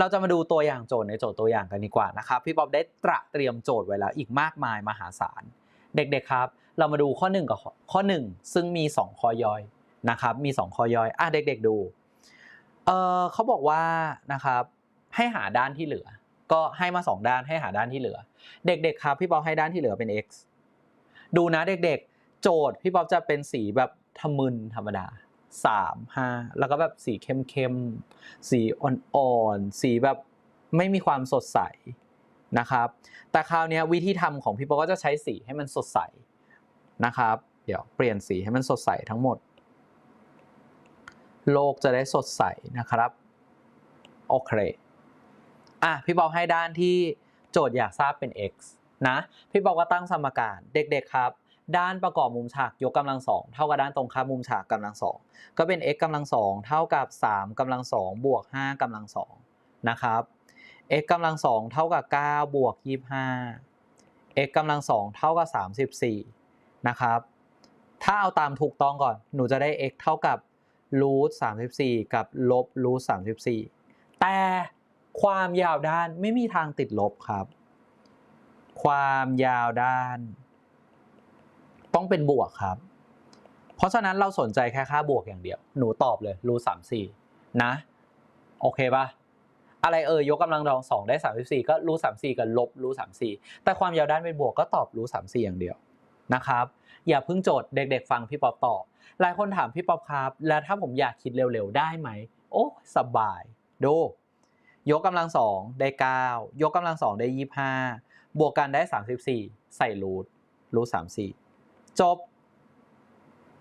เราจะมาดูตัวอย่างโจทย์ในโจทย์ตัวอย่างกันดีกว่านะครับ พี่ป๊อบได้ตระเตรียมโจทย์ไว้แล้วอีกมากมายมหาศาล เด็กๆครับ เรามาดูข้อ 1 กับข้อ 1 ซึ่งมี 2 ข้อย่อยนะครับ มี 2 ข้อย่อยอะเด็กๆดูเออเขาบอกว่านะครับให้หาด้านที่เหลือ ก็ให้มา 2 ด้านให้หาด้านที่เหลือ เด็กๆครับพี่ป๊อบให้ด้านที่เหลือเป็น x ดูนะเด็กๆ โจทย์พี่ป๊อบจะเป็นสีแบบทะมึนธรรมดา สามห้าแล้วก็แบบสีเข้มๆสีอ่อนๆ สีแบบไม่มีความสดใสนะครับ แต่คราวนี้วิธีทำของพี่ปอบก็จะใช้สีให้มันสดใสนะครับ เดี๋ยวเปลี่ยนสีให้มันสดใสทั้งหมด โลกจะได้สดใสนะครับโอเคอะพี่ปอบให้ด้านที่โจทย์อยากทราบเป็น x นะ พี่ปอบก็ตั้งสมการเด็กๆครับ ด้านประกอบมุมฉากยกกำลังสองเท่ากับด้านตรงข้ามมุมฉากกำลังสองก็เป็น x กำลังสองเท่ากับ 3กำลังสองบวก 5กำลังสองนะครับ x กำลังสองเท่ากับ 9 บวก 25 x กำลังสองเท่ากับ 34 นะครับ ถ้าเอาตามถูกต้องก่อน หนูจะได้ x เท่ากับรูท34กับลบรูท34แต่ความยาวด้านไม่มีทางติดลบครับ ความยาวด้าน ต้องเป็นบวกครับ เพราะฉะนั้นเราสนใจแค่ค่าบวกอย่างเดียว หนูตอบเลยรูสามสี่นะ โอเคปะอะไรเอ่ยยกกำลังรองสองได้สามสิบสี่ก็รูสามสี่กับลบรูสามสี่แต่ความยาวด้านเป็นบวกก็ตอบรูสามสี่อย่างเดียวนะครับ อย่าเพิ่งโจทย์เด็ก ๆ ฟังพี่ป๊อปตอบหลายคนถามพี่ป๊อปครับ แล้วถ้าผมอยากคิดเร็วๆได้ไหม โอ้สบายดูยกกำลังสองได้เก้ายกกำลังสองได้ยี่ห้าบวกกันได้สามสิบสี่ใส่รูทรูทสามสี่ จบ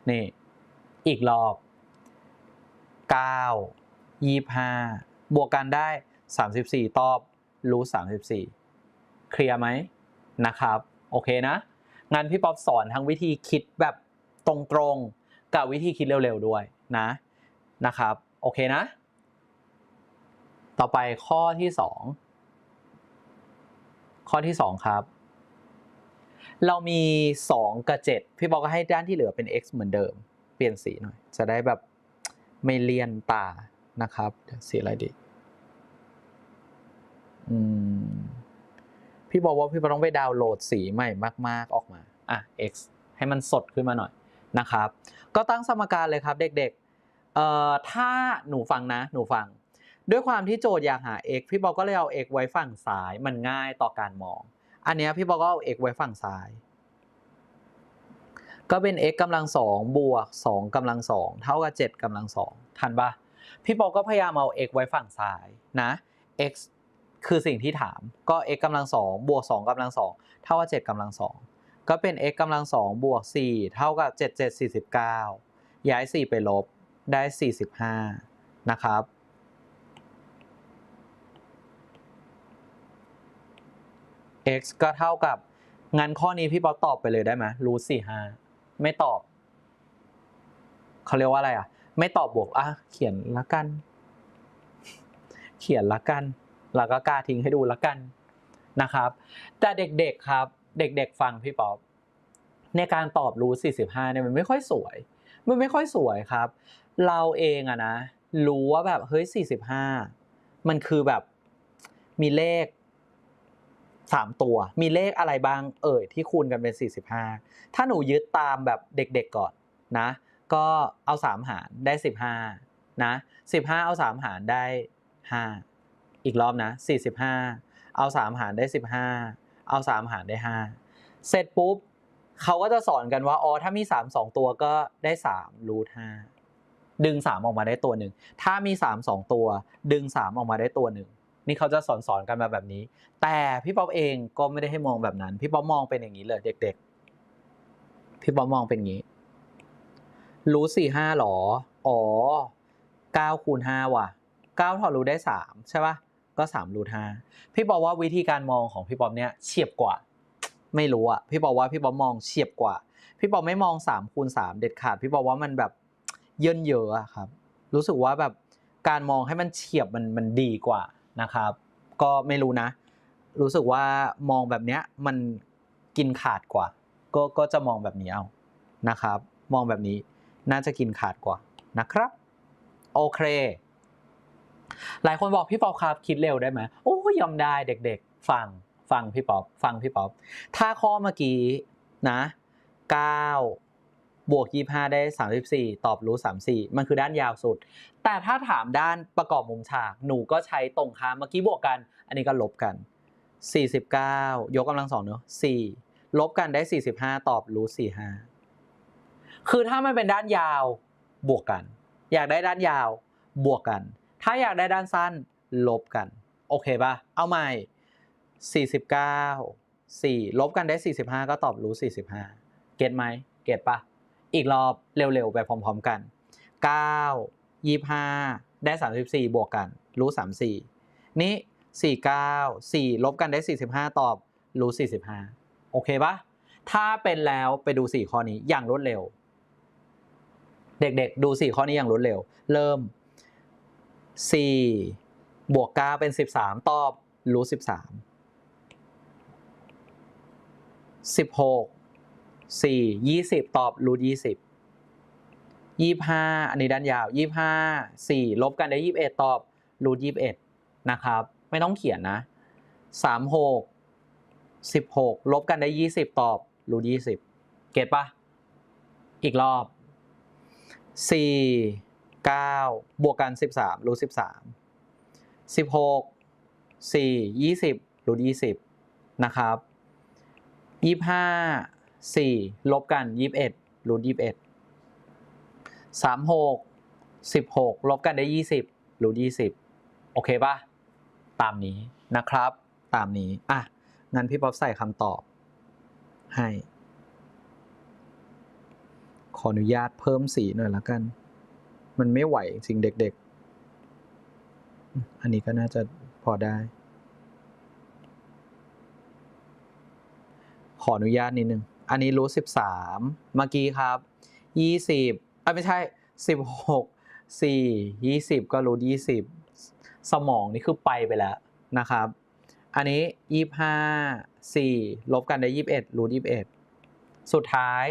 นี่ อีกรอบ 9 25 บวกกันได้ 34 ตอบรู้34 เคลียร์ไหมนะครับ โอเคนะงั้นพี่ป๊อปสอนทั้งวิธีคิดแบบตรงๆ กับวิธีคิดเร็วๆด้วยนะนะครับ โอเคนะ ต่อไปข้อที่ 2 ข้อที่ 2 ครับ เรามี 2 กับ 7 พี่บอกก็ให้ด้านที่เหลือเป็น x เหมือนเดิม เปลี่ยนสีหน่อย จะได้แบบไม่เลียนตานะครับสีอะไรดีอืมพี่บอกว่าพี่ต้องไปดาวน์โหลดสีใหม่มาก ๆ ออกมาอะ x ให้มันสดขึ้นมาหน่อยนะครับ ก็ตั้งสมการเลยครับเด็กๆเอ่อถ้าหนูฟังนะ หนูฟัง ด้วยความที่โจทย์อยากหา x พี่บอกก็เลยเอา x ไว้ฝั่งซ้ายมันง่ายต่อการมอง อันเนี้ยพี่บอกก็เอา x ไว้ฝั่งซ้าย ก็เป็น x กำลังสองบวก2กำลังสองเท่ากับ7กำลังสองทันปะพี่บอกก็พยายามเอา x ไว้ฝั่งซ้ายนะ x คือสิ่งที่ถามก็ x กำลังสองบวก2กำลังสองเท่ากับ7กำลังสองก็เป็น x กำลังสองบวก4เท่ากับ7 7 49 ย้าย 4 ไปลบได้ 45 นะครับ x ก็เท่ากับงั้นข้อนี้พี่ป๊อปตอบไปเลยได้ไหมรูทสี่ห้าไม่ตอบเขาเรียกว่าอะไรอะ ไม่ตอบบวกอะเขียนละกัน เขียนละกัน แล้วก็กล้าทิ้งให้ดูละกันนะครับ แต่เด็กๆครับ เด็กๆฟังพี่ป๊อปในการตอบรูทสี่สิบห้าเนี่ยมันไม่ค่อยสวย มันไม่ค่อยสวยครับ เราเองอะนะ รู้ว่าแบบเฮ้ยสี่สิบห้ามันคือแบบมีเลข สามตัว มีเลขอะไรบ้างเอ่ยที่คูณกันเป็น 45 ถ้าหนูยึดตามแบบเด็กๆก่อนนะ ก็เอา 3 หารได้ 15นะ15 เอา 3 หารได้ 5 อีกรอบนะ 45 เอา 3 หารได้ 15 เอา 3 หารได้ 5 เสร็จปุ๊บเขาก็จะสอนกันว่าอ๋อถ้ามี 3 2 ตัวก็ได้3รูท5ดึง 3 ออกมาได้ตัวหนึ่งถ้ามี 3 2 ตัว ดึง 3 ออกมาได้ตัวหนึ่ง นี่เขาจะสอนสอนกันมาแบบนี้ แต่พี่ป๊อปเองก็ไม่ได้ให้มองแบบนั้น พี่ป๊อปมองเป็นอย่างนี้เลยเด็ก ๆ พี่ป๊อปมองเป็นอย่างนี้ รู้สี่ห้าหรอ อ๋อเก้าคูณห้าว่ะเก้าถอดรูทได้สามใช่ปะก็สามรูทห้าพี่ป๊อปว่าวิธีการมองของพี่ป๊อปเนี่ยเฉียบกว่า ไม่รู้อะพี่ป๊อปว่าพี่ป๊อปมองเฉียบกว่า พี่ป๊อปไม่มองสามคูณสามเด็ดขาด พี่ป๊อปว่ามันแบบเยินเยอะอะครับ รู้สึกว่าแบบการมองให้มันเฉียบมันมันดีกว่า นะครับ ก็ไม่รู้นะ รู้สึกว่ามองแบบเนี้ยมันกินขาดกว่า ก็ก็จะมองแบบนี้เอานะครับ มองแบบนี้น่าจะกินขาดกว่านะครับโอเค หลายคนบอกพี่ป๊อปครับคิดเร็วได้ไหมโอ้ยอมได้เด็กๆ ฟังฟังพี่ป๊อปฟังพี่ป๊อปถ้าข้อเมื่อกี้นะ9 บวก 25 ได้ 34 ตอบรู้ 34 มันคือด้านยาวสุด แต่ถ้าถามด้านประกอบมุมฉาก หนูก็ใช้ตรงข้ามเมื่อกี้บวกกัน อันนี้ก็ลบกัน 49 ยกกำลังสองเนอะ4ลบกันได้ 45 ตอบรู้ 45 คือถ้ามันเป็นด้านยาวบวกกัน อยากได้ด้านยาวบวกกัน ถ้าอยากได้ด้านสั้นลบกัน โอเคปะเอาใหม่ 49 4 ลบกันได้ 45 ก็ตอบรู้ 45 เก็ตไหม เก็ตปะ อีกรอบเร็วๆ ไปพร้อมๆกัน 9 25 ได้ 34 บวกกัน รู้ 34 นี่49 4 ลบกันได้ 45 ตอบ รู้ 45 โอเคปะถ้าเป็นแล้วไปดู 4 ข้อนี้อย่างรวดเร็ว เด็กๆ ดู 4 ข้อนี้อย่างรวดเร็ว เริ่ม 4 บวก 9 เป็น 13 ตอบ รู้ 13 16 สี่ยี่สิบตอบรูทยี่สิบยี่ห้าอันนี้ด้านยาวยี่ห้าสี่ลบกันได้ยี่สิบเอ็ดตอบรูทยี่สิบเอ็ดนะครับ ไม่ต้องเขียนนะสามหกสิบหกลบกันได้ยี่สิบตอบรูทยี่สิบเก็ตปะอีกรอบสี่เก้าบวกกันสิบสามรูทสิบสามสิบหกสี่ยี่สิบรูทยี่สิบนะครับยี่ห้า 4 ลบกัน 21รูท21 36 16 ลบกันได้ 20รูท20 โอเคปะตามนี้นะครับ ตามนี้ อะ งั้นพี่ป๊อบใส่คำตอบ ให้ ขออนุญาตเพิ่มสีหน่อยละกัน มันไม่ไหวสิ่งเด็ก ๆ อันนี้ก็น่าจะพอได้ขออนุญาตนิดนึง อันนี้รูทสิบสามเมื่อกี้ครับยี่สิบอะไม่ใช่สิบหกสี่ยี่สิบก็รูทยี่สิบสมองนี่คือไปไปแล้วนะครับ อันนี้ยี่ห้าสี่ลบกันได้ยี่สิบเอ็ดรูทยี่สิบเอ็ดสุดท้าย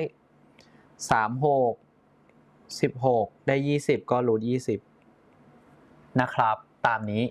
สามหกสิบหกได้ยี่สิบก็รูทยี่สิบนะครับ ตามนี้